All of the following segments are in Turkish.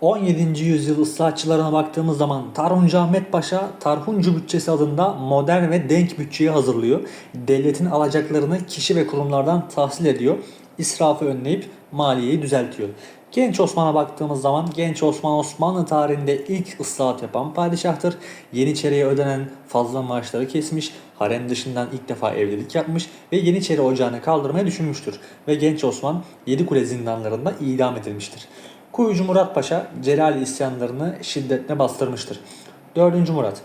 17. yüzyıl ıslahatçılarına baktığımız zaman Tarhuncu Ahmet Paşa Tarhuncu bütçesi adında modern ve denk bütçeyi hazırlıyor. Devletin alacaklarını kişi ve kurumlardan tahsil ediyor. İsrafı önleyip maliyeyi düzeltiyor. Genç Osman'a baktığımız zaman Genç Osman Osmanlı tarihinde ilk ıslahat yapan padişahtır. Yeniçeriye ödenen fazla maaşları kesmiş, harem dışından ilk defa evlilik yapmış ve Yeniçeri ocağını kaldırmayı düşünmüştür. Ve Genç Osman Yedikule zindanlarında idam edilmiştir. Kuyucu Murat Paşa Celal isyanlarını şiddetle bastırmıştır. 4. Murat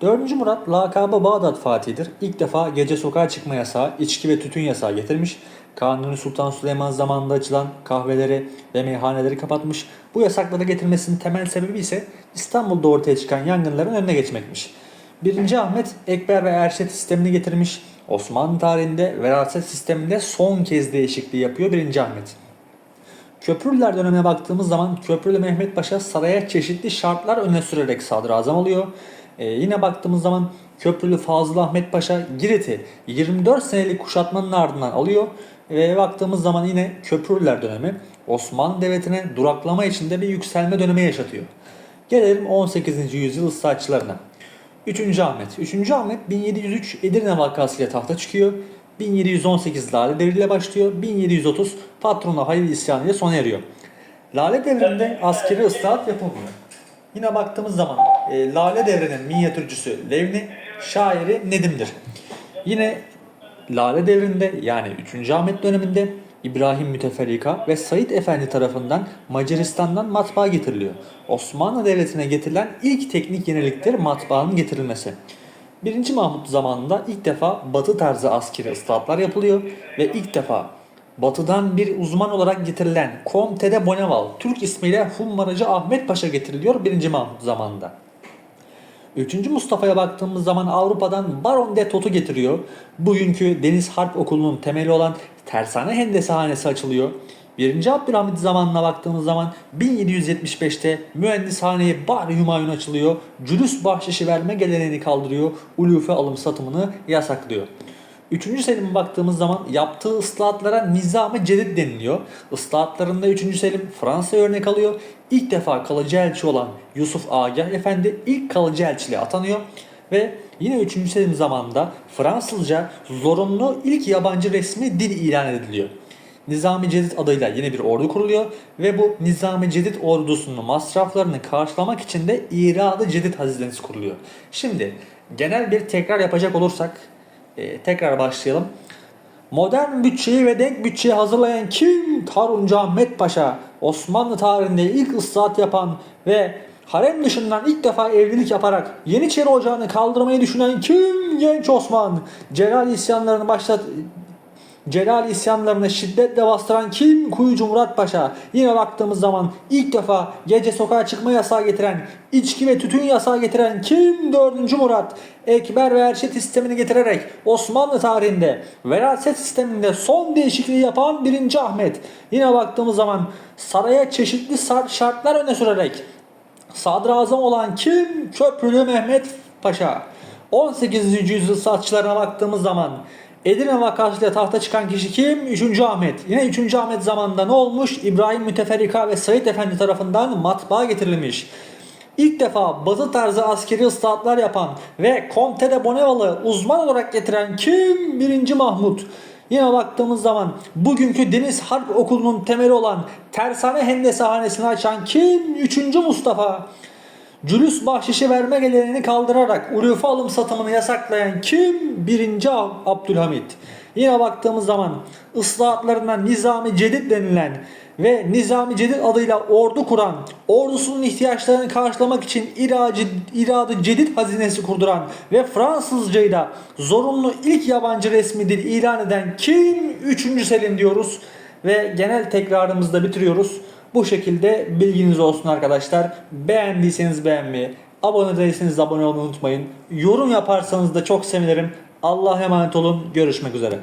4. Murat lakabı Bağdat Fatih'dir. İlk defa gece sokağa çıkma yasağı, içki ve tütün yasağı getirmiş. Kanuni Sultan Süleyman zamanında açılan kahveleri ve meyhaneleri kapatmış. Bu yasakları getirmesinin temel sebebi ise İstanbul'da ortaya çıkan yangınların önüne geçmekmiş. 1. Ahmet Ekber ve Erşet sistemini getirmiş. Osmanlı tarihinde veraset sisteminde son kez değişikliği yapıyor 1. Ahmet. Köprülüler dönemine baktığımız zaman Köprülü Mehmet Paşa saraya çeşitli şartlar öne sürerek sadrazam oluyor. Ee, yine baktığımız zaman Köprülü Fazıl Ahmet Paşa Girit'i 24 senelik kuşatmanın ardından alıyor. Ve baktığımız zaman yine Köprülüler dönemi Osmanlı Devleti'ne duraklama içinde bir yükselme dönemi yaşatıyor. Gelelim 18. yüzyıl ıslahatçılarına. 3. Ahmet. 3. Ahmet 1703 Edirne vakasıyla tahta çıkıyor. 1718 Lale devriyle başlıyor. 1730 patrona Halil isyanı ile sona eriyor. Lale devrinde askeri ıslahat yapılmıyor. Yine baktığımız zaman e, Lale devrinin minyatürcüsü Levni, şairi Nedim'dir. Yine Lale devrinde yani 3. Ahmet döneminde İbrahim Müteferrika ve Said Efendi tarafından Macaristan'dan matbaa getiriliyor. Osmanlı Devleti'ne getirilen ilk teknik yeniliktir matbaanın getirilmesi. 1. Mahmut zamanında ilk defa batı tarzı askeri ıslahatlar yapılıyor ve ilk defa batıdan bir uzman olarak getirilen Comte de Bonneval Türk ismiyle Hummaracı Ahmet Paşa getiriliyor 1. Mahmut zamanında. 3. Mustafa'ya baktığımız zaman Avrupa'dan Baron de Tot'u getiriyor. Bugünkü Deniz Harp Okulu'nun temeli olan Tersane Hendeshanesi açılıyor. 1. Abdülhamit zamanına baktığımız zaman 1775'te mühendishaneyi Bahri Hümayun açılıyor. Cülüs bahşişi verme geleneğini kaldırıyor. Ulufe alım satımını yasaklıyor. 3. Selim'e baktığımız zaman yaptığı ıslahatlara nizam-ı cedid deniliyor. Islahatlarında 3. Selim Fransa'ya örnek alıyor. İlk defa kalıcı elçi olan Yusuf Agah Efendi ilk kalıcı elçiliğe atanıyor. Ve yine 3. Selim zamanında Fransızca zorunlu ilk yabancı resmi dil ilan ediliyor. Nizami Cedid adıyla yeni bir ordu kuruluyor ve bu Nizami Cedid ordusunun masraflarını karşılamak için de İradı Cedid Hazinesi kuruluyor. Şimdi genel bir tekrar yapacak olursak e, tekrar başlayalım. Modern bütçeyi ve denk bütçeyi hazırlayan kim? Taruncu Ahmet Paşa. Osmanlı tarihinde ilk ıslahat yapan ve harem dışından ilk defa evlilik yaparak Yeniçeri Ocağı'nı kaldırmayı düşünen kim? Genç Osman. Celal isyanlarını başlat Celal isyanlarını şiddetle bastıran kim? Kuyucu Murat Paşa. Yine baktığımız zaman ilk defa gece sokağa çıkma yasağı getiren, içki ve tütün yasağı getiren kim? 4. Murat. Ekber ve Erşet sistemini getirerek Osmanlı tarihinde veraset sisteminde son değişikliği yapan 1. Ahmet. Yine baktığımız zaman saraya çeşitli şartlar öne sürerek sadrazam olan kim? Köprülü Mehmet Paşa. 18. yüzyıl satçılarına baktığımız zaman Edirne vakasıyla tahta çıkan kişi kim? 3. Ahmet. Yine 3. Ahmet zamanında ne olmuş? İbrahim Müteferrika ve Said Efendi tarafından matbaa getirilmiş. İlk defa batı tarzı askeri ıslahatlar yapan ve Comte de Bonneval'ı uzman olarak getiren kim? 1. Mahmut. Yine baktığımız zaman bugünkü Deniz Harp Okulu'nun temeli olan Tersane Hendesahanesini açan kim? 3. Mustafa. Cülüs bahşişi verme geleneğini kaldırarak ulufe alım satımını yasaklayan kim? 1. Abdülhamit. Yine baktığımız zaman ıslahatlarından Nizami Cedid denilen ve Nizami Cedid adıyla ordu kuran, ordusunun ihtiyaçlarını karşılamak için iracı, iradı Cedid hazinesi kurduran ve Fransızcayı da zorunlu ilk yabancı resmi dil ilan eden kim? 3. Selim diyoruz ve genel tekrarımızı da bitiriyoruz. Bu şekilde bilginiz olsun arkadaşlar. Beğendiyseniz beğenmeyi, abone değilseniz abone olmayı unutmayın. Yorum yaparsanız da çok sevinirim. Allah'a emanet olun. Görüşmek üzere.